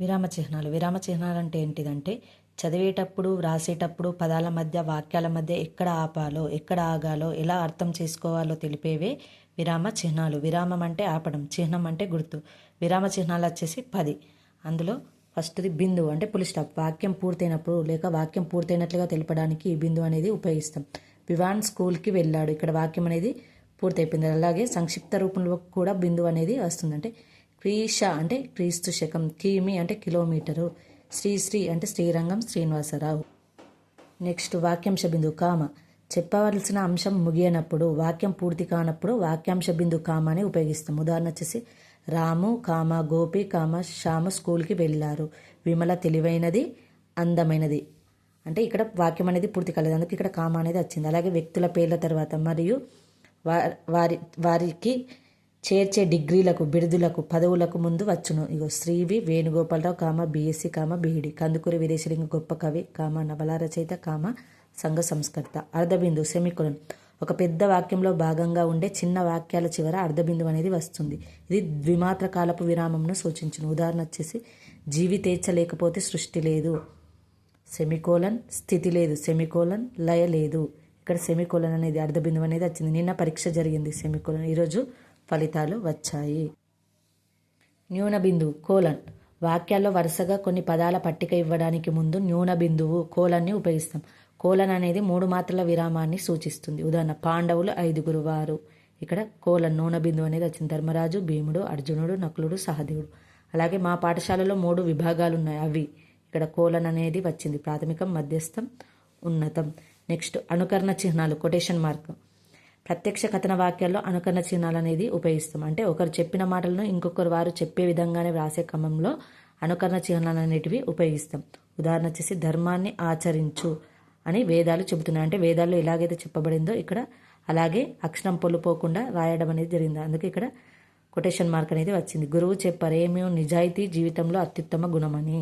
విరామ చిహ్నాలు. విరామ చిహ్నాలు అంటే ఏంటిదంటే చదివేటప్పుడు వ్రాసేటప్పుడు పదాల మధ్య వాక్యాల మధ్య ఎక్కడ ఆపాలో ఎక్కడ ఆగాలో ఎలా అర్థం చేసుకోవాలో తెలిపేవే విరామ చిహ్నాలు. విరామం అంటే ఆపడం చిహ్నం అంటే గుర్తు. విరామ చిహ్నాలు వచ్చేసి పది. అందులో ఫస్ట్ది బిందు అంటే పులి స్టాప్. వాక్యం పూర్తయినప్పుడు లేక వాక్యం పూర్తయినట్లుగా తెలపడానికి ఈ బిందు అనేది ఉపయోగిస్తాం. వివాన్ స్కూల్కి వెళ్ళాడు. ఇక్కడ వాక్యం అనేది పూర్తయిపోయింది. అలాగే సంక్షిప్త రూపంలో కూడా బిందు అనేది వస్తుంది అంటే క్రీష అంటే క్రీస్తు శకం కిమి అంటే కిలోమీటరు శ్రీశ్రీ అంటే శ్రీరంగం శ్రీనివాసరావు. నెక్స్ట్ వాక్యాంశ బిందు కామ. చెప్పవలసిన అంశం ముగియనప్పుడు వాక్యం పూర్తి కానప్పుడు వాక్యాంశ బిందు కామ అని ఉపయోగిస్తాం. ఉదాహరణ వచ్చేసి రాము కామ గోపి కామ శ్యామ స్కూల్కి వెళ్ళారు. విమల తెలివైనది అందమైనది. అంటే ఇక్కడ వాక్యం అనేది పూర్తి కాలేదు. అందుకే ఇక్కడ కామ అనేది వచ్చింది. అలాగే వ్యక్తుల పేర్ల తర్వాత మరియు వా- వారి వారికి చేర్చే డిగ్రీలకు బిరుదులకు పదవులకు ముందు వచ్చును. ఇగో Sri V Venugopalarao comma BSc comma BEd Kandukuri విదేశలింగ గొప్ప కవి కామ నవల రచయిత కామ సంఘ సంస్కర్త. అర్ధబిందు సెమికులం ఒక పెద్ద వాక్యంలో భాగంగా ఉండే చిన్న వాక్యాల చివర అర్ధబిందు అనేది వస్తుంది. ఇది ద్విమాత్ర కాలపు విరామంను సూచించును. ఉదాహరణ వచ్చేసి జీవితేచ్ఛ లేకపోతే సృష్టి లేదు. సెమికోలన్ స్థితి లేదు. సెమికోలన్ లయ లేదు. ఇక్కడ సెమికోలన్ అనేది అర్ధబిందు అనేది వచ్చింది. నిన్న పరీక్ష జరిగింది సెమికోలన్. ఈరోజు ఫలితాలు వచ్చాయి. న్యూన బిందువు కోలన్. వాక్యాల్లో వరుసగా కొన్ని పదాల పట్టిక ఇవ్వడానికి ముందు న్యూన బిందువు కోలన్ని ఉపయోగిస్తాం. కోలన్ అనేది మూడు మాత్రల విరామాన్ని సూచిస్తుంది. ఉదాహరణ పాండవులు ఐదుగురు వారు. ఇక్కడ కోలన్ నూన బిందువు అనేది వచ్చింది ధర్మరాజు భీముడు అర్జునుడు నకులుడు సహదేవుడు. అలాగే మా పాఠశాలలో మూడు విభాగాలు ఉన్నాయి అవి. ఇక్కడ కోలన్ అనేది వచ్చింది. ప్రాథమికం మధ్యస్థం ఉన్నతం. నెక్స్ట్ అనుకరణ చిహ్నాలు కొటేషన్ మార్క్. ప్రత్యక్ష కథన వాక్యాల్లో అనుకరణ చిహ్నాలు అనేది ఉపయోగిస్తాం. అంటే ఒకరు చెప్పిన మాటలను ఇంకొకరు వారు చెప్పే విధంగానే వ్రాసే క్రమంలో అనుకరణ చిహ్నాలు అనేటివి ఉపయోగిస్తాం. ఉదాహరణ వచ్చేసి ధర్మాన్ని ఆచరించు అని వేదాలు చెబుతున్నాయి. అంటే వేదాల్లో ఎలాగైతే చెప్పబడిందో ఇక్కడ అలాగే అక్షరం పొల్లుపోకుండా రాయడం అనేది జరిగింది. అందుకే ఇక్కడ కొటేషన్ మార్క్ అనేది వచ్చింది. గురువు చెప్పారు ఏమేమి నిజాయితీ జీవితంలో అత్యుత్తమ గుణమని